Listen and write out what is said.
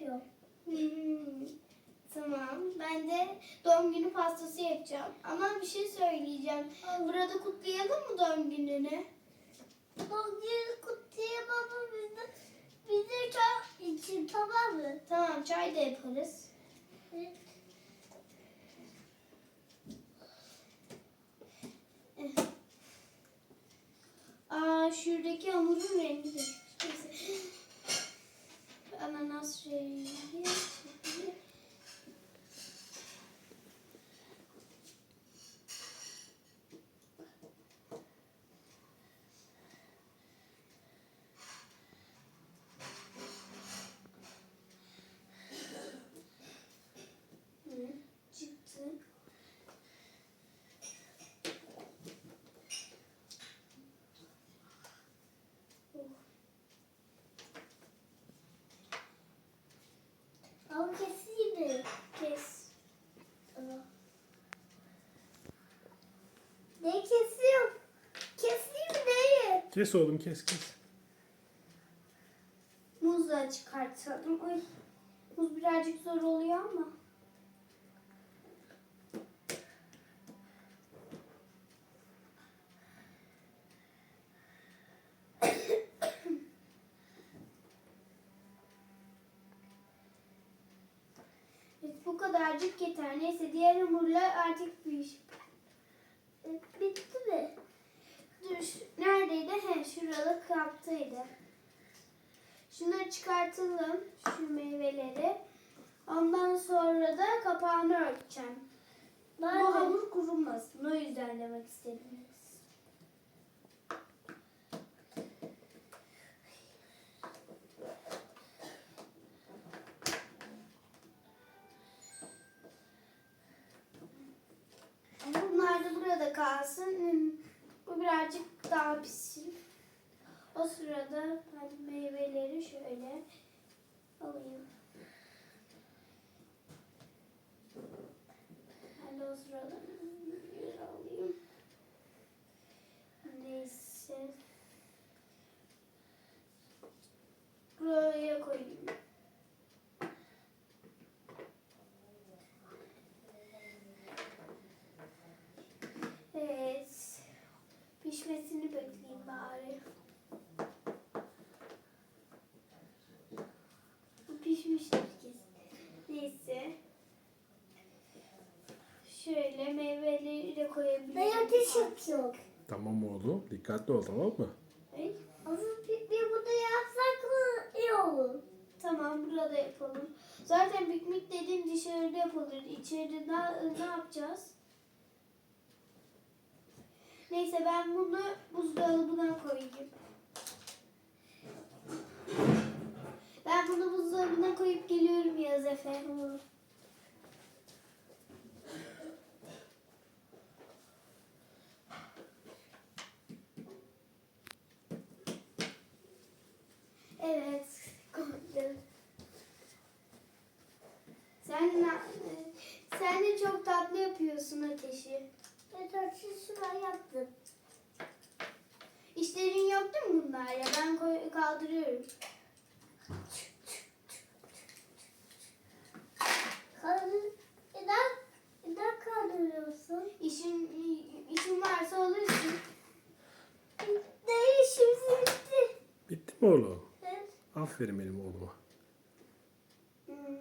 yapıyor. Hmm, Tamam. Ben de doğum günü pastası yapacağım. Ama bir şey söyleyeceğim. Burada kutlayalım mı doğum gününü? Bugün kutuya baba bize, bize çok için tamam mı? Tamam çay da yaparız. Evet. Aa şuradaki hamurun rengi de. Neyse. Ananas rengi. Hı, Çıktı. Ama keseyim mi? Kes. Tamam. Ne kesiyorum? Keseyim mi neyi? Kes oğlum kes kes. Muz da çıkartalım. Ay. Muz birazcık zor oluyor ama. Bu kadarcık yeter. Neyse diğer hamurlar artık piş. Şurada kaptaydı. Şunları çıkartalım. Şu meyveleri. Ondan sonra da kapağını örteceğim. Nerede? Bu hamur kurumasın. O yüzden demek istedim. Bunlar da burada kalsın. Hmm, Bu birazcık daha pişsin. O sırada ben meyveleri şöyle alayım. Ben de o sırada bir alayım. Neyse. Buraya koyayım. Evet. Pişmesini bekleyeyim bari. Bu pişmiştir kesin. Neyse. Şöyle meyveleri de koyabilirim. Ne ateş yapıyor? Tamam oğlum dikkatli ol tamam mı? Ama bir, bir bunu yapsak mı iyi olur? Tamam burada yapalım. Zaten piknik dediğim dışarıda yapılır. İçeride ne, ne yapacağız? Neyse ben bunu buzdolabına koyayım. Ben bunu buzdolabına koyup geliyorum Yaz Efe. Evet, koydum. Sen sen de çok tatlı yapıyorsun ateşi. Evet ateşi ben yaptım. İşlerin değil mi bunlar ya? Ben kaldırıyorum. Mi oğlum? Evet. Aferin benim oğluma.